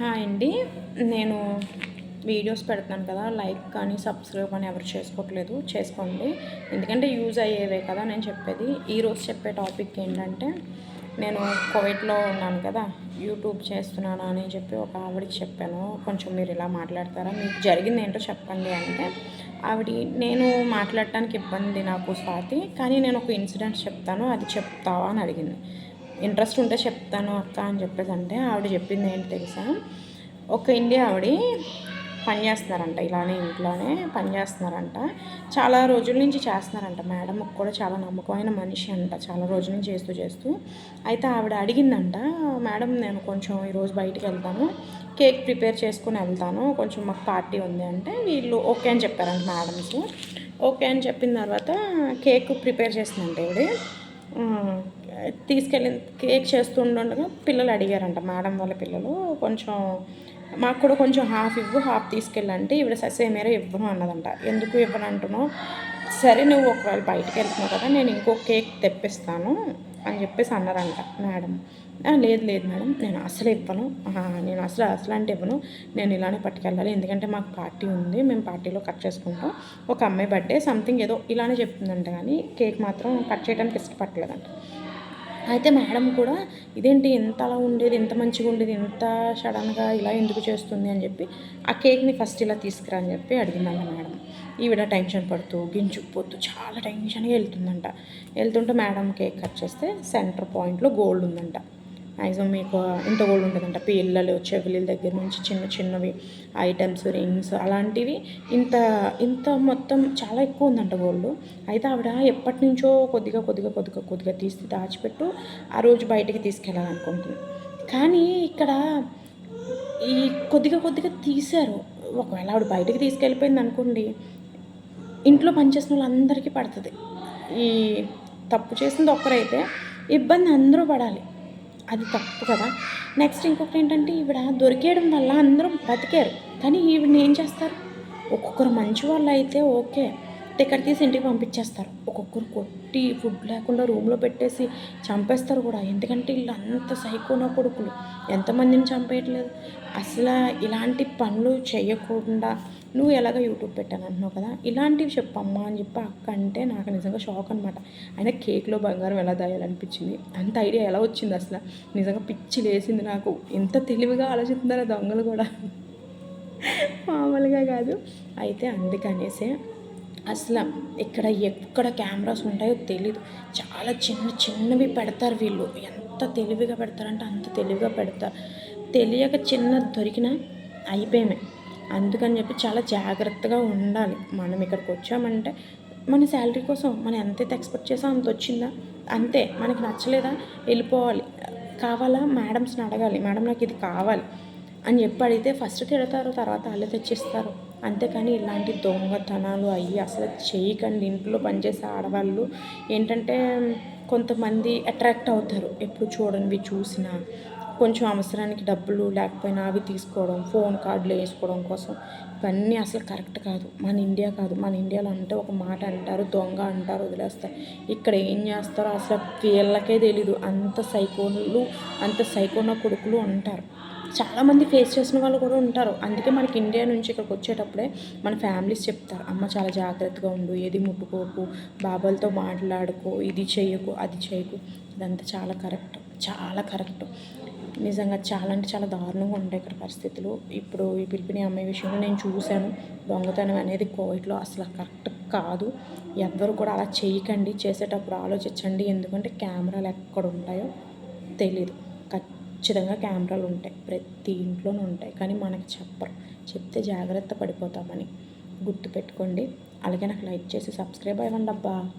Hi అండి. నేను videos పెడుతున్నాను కదా లైక్ కానీ సబ్స్క్రైబ్ కానీ ఎవరు చేసుకోవట్లేదు చేసుకోండి. ఎందుకంటే యూజ్ అయ్యేవే కదా నేను చెప్పేది. ఈరోజు చెప్పే టాపిక్ ఏంటంటే నేను కోవిడ్లో ఉన్నాను కదా యూట్యూబ్ చేస్తున్నాను అని చెప్పి ఒక ఆవిడకి చెప్పాను. కొంచెం మీరు ఇలా మాట్లాడతారా? మీకు జరిగింది ఏంటో చెప్పండి అంటే ఆవిడ నేను మాట్లాడటానికి ఇబ్బంది నాకు స్వాతి కానీ నేను ఒక ఇన్సిడెంట్ చెప్తాను అది చెప్తావా? అని అడిగింది. ఇంట్రెస్ట్ ఉంటే చెప్తాను అక్క అని చెప్పేసి అంటే ఆవిడ చెప్పింది ఏంటి తెలుసా? ఒక ఇండియా ఆవిడ పని చేస్తున్నారంట ఇలానే ఇంట్లోనే పని చేస్తున్నారంట. చాలా రోజుల నుంచి చేస్తున్నారంట. మేడం కూడా చాలా నమ్మకమైన మనిషి అంట చాలా రోజుల నుంచి చేస్తూ చేస్తూ. అయితే ఆవిడ అడిగిందంట మేడం నేను కొంచెం ఈరోజు బయటికి వెళ్తాను కేక్ ప్రిపేర్ చేసుకుని వెళ్తాను కొంచెం మాకు పార్టీ ఉంది అంటే వీళ్ళు ఓకే అని చెప్పారంట మేడమ్స్ ఓకే అని చెప్పిన తర్వాత కేక్ ప్రిపేర్ చేసిందంట ఇవిడ తీసుకెళ్ళి కేక్ చేస్తుండగా పిల్లలు అడిగారంట మేడం వాళ్ళ పిల్లలు కొంచెం మాకు కూడా కొంచెం హాఫ్ ఇవ్వు హాఫ్ తీసుకెళ్ళంటే ఈవిడ ససేమేర ఇవ్వను అన్నదంట. ఎందుకు ఇవ్వను అంటున్నావు? సరే నువ్వు ఒకవేళ బయటకు వెళ్తున్నావు కదా నేను ఇంకో కేక్ తెప్పిస్తాను అని చెప్పేసి అన్నారంట మేడం. లేదు లేదు మేడం నేను అసలు ఇవ్వను. నేను అసలు అసలు అంటే ఇవ్వను. నేను ఇలానే పట్టుకెళ్ళాలి. ఎందుకంటే మాకు పార్టీ ఉంది మేము పార్టీలో కట్ చేసుకుంటాం. ఒక అమ్మాయి బర్త్డే సంథింగ్ ఏదో ఇలానే చెప్తుందంట కానీ కేక్ మాత్రం కట్ చేయడానికి ఇష్టపడలేదంట అయితే మేడం కూడా ఇదేంటి ఇంత అలా ఉండేది ఇంత మంచిగా ఉండేది ఇంత సడన్గా ఇలా ఎందుకు చేస్తుంది? అని చెప్పి ఆ కేక్ని ఫస్ట్ ఇలా తీసుకురా అని చెప్పి అడిగిందంట మేడం. ఈవిడ టెన్షన్ పడుతూ గింజుకుపోతూ చాలా టెన్షన్గా వెళ్తుందంట. వెళ్తుంటే మేడం కేక్ కట్ చేస్తే సెంటర్ పాయింట్లో గోల్డ్ ఉందంట. మ్యాక్సిమం మీకు ఇంత గోల్డ్ ఉంటుందంట. పిల్లలు చెవిలీల దగ్గర నుంచి చిన్న చిన్నవి ఐటమ్స్ రింగ్స్ అలాంటివి ఇంత ఇంత మొత్తం చాలా ఎక్కువ ఉందంట గోల్డ్ అయితే ఆవిడ ఎప్పటి నుంచో కొద్దిగా కొద్దిగా కొద్దిగా కొద్దిగా తీసి దాచిపెట్టు ఆ రోజు బయటికి తీసుకెళ్ళాలనుకుంటుంది. కానీ ఇక్కడ ఈ కొద్దిగా కొద్దిగా తీశారు. ఒకవేళ ఆవిడ బయటికి తీసుకెళ్ళిపోయింది అనుకోండి ఇంట్లో పనిచేసిన వాళ్ళందరికీ పడుతుంది. ఈ తప్పు చేసింది ఒక్కరైతే ఇబ్బంది అందరూ పడాలి. అది తప్పు కదా. నెక్స్ట్ ఇంకొకటి ఏంటంటే ఈవిడ దొరికేయడం వల్ల అందరూ బతికారు. కానీ ఈవిడని ఏం చేస్తారు? ఒక్కొక్కరు మంచి వాళ్ళు అయితే ఓకే. టికెట్ తీసి ఇంటికి పంపించేస్తారు. ఒక్కొక్కరు కొట్టి ఫుడ్ లేకుండా రూమ్లో పెట్టేసి చంపేస్తారు కూడా. ఎందుకంటే వీళ్ళు అంత సైకోన కొడుకులు. ఎంతమందిని చంపేయట్లేదు? అసలు ఇలాంటి పనులు చేయకుండా నువ్వు ఎలాగ యూట్యూబ్ పెట్టాను అంటున్నావు కదా ఇలాంటివి చెప్పమ్మా అని చెప్పి అక్క అంటే నాకు నిజంగా షాక్ అనమాట అయినా కేక్లో బంగారం ఎలా దాయాలనిపించింది? అంత ఐడియా ఎలా వచ్చింది అసలు? నిజంగా పిచ్చి లేసింది నాకు. ఎంత తెలివిగా ఆలోచిస్తున్నారా దొంగలు కూడా. మామూలుగా కాదు. అయితే అందుకనేసే అసలు ఇక్కడ ఎక్కడ కెమెరాస్ ఉంటాయో తెలీదు. చాలా చిన్న చిన్నవి పెడతారు వీళ్ళు. ఎంత తెలివిగా పెడతారంటే అంత తెలివిగా పెడతారు. తెలియక చిన్న దొరికినా అయిపోయామే. అందుకని చెప్పి చాలా జాగ్రత్తగా ఉండాలి. మనం ఇక్కడికి వచ్చామంటే మన శాలరీ కోసం మనం ఎంతైతే ఎక్స్పెక్ట్ చేసాం అంత వచ్చిందా? అంతే. మనకి నచ్చలేదా? వెళ్ళిపోవాలి. కావాలా? మేడమ్స్ని అడగాలి. మేడం నాకు ఇది కావాలి అని చెప్పి అడిగితే ఫస్ట్ తిడతారు తర్వాత వాళ్ళే తెచ్చిస్తారు. అంతేకాని ఇలాంటి దొంగతనాలు అయ్యి అసలు చేయకండి. ఇంట్లో పనిచేసే ఆడవాళ్ళు ఏంటంటే కొంతమంది అట్రాక్ట్ అవుతారు. ఎప్పుడు చూడనివి చూసినా. కొంచెం అవసరానికి డబ్బులు లేకపోయినా అవి తీసుకోవడం ఫోన్ కార్డులు వేసుకోవడం కోసం ఇవన్నీ అసలు కరెక్ట్ కాదు. మన ఇండియా కాదు. మన ఇండియాలో అంటే ఒక మాట అంటారు దొంగ అంటారు వదిలేస్తారు. ఇక్కడ ఏం చేస్తారో అసలు వీళ్ళకే తెలీదు. అంత సైకోన్లు అంత సైకోన కొడుకులు ఉంటారు. చాలామంది ఫేస్ చేసిన వాళ్ళు కూడా ఉంటారు. అందుకే మనకి ఇండియా నుంచి ఇక్కడికి వచ్చేటప్పుడే మన ఫ్యామిలీస్ చెప్తారు. అమ్మ చాలా జాగ్రత్తగా ఉండు. ఏది ముట్టుకోకు. బాబాలతో మాట్లాడుకో. ఇది చేయకు. అది చేయకు. ఇదంతా చాలా కరెక్ట్. చాలా కరెక్ట్. నిజంగా చాలా అంటే చాలా దారుణంగా ఉంటాయి ఇక్కడ పరిస్థితులు. ఇప్పుడు ఈ పిలిపిని అమ్మాయి విషయంలో నేను చూశాను. దొంగతనం అనేది కోవిడ్లో అసలు కరెక్ట్ కాదు. ఎవ్వరు కూడా అలా చేయకండి. చేసేటప్పుడు ఆలోచించండి. ఎందుకంటే కెమెరాలు ఎక్కడ ఉంటాయో తెలీదు. ఖచ్చితంగా కెమెరాలు ఉంటాయి. ప్రతి ఇంట్లోనూ ఉంటాయి. కానీ మనకి చెప్పరు. చెప్తే జాగ్రత్త పడిపోతామని గుర్తుపెట్టుకోండి. అలాగే నాకు లైక్ చేసి సబ్స్క్రైబ్ అవ్వండి అబ్బా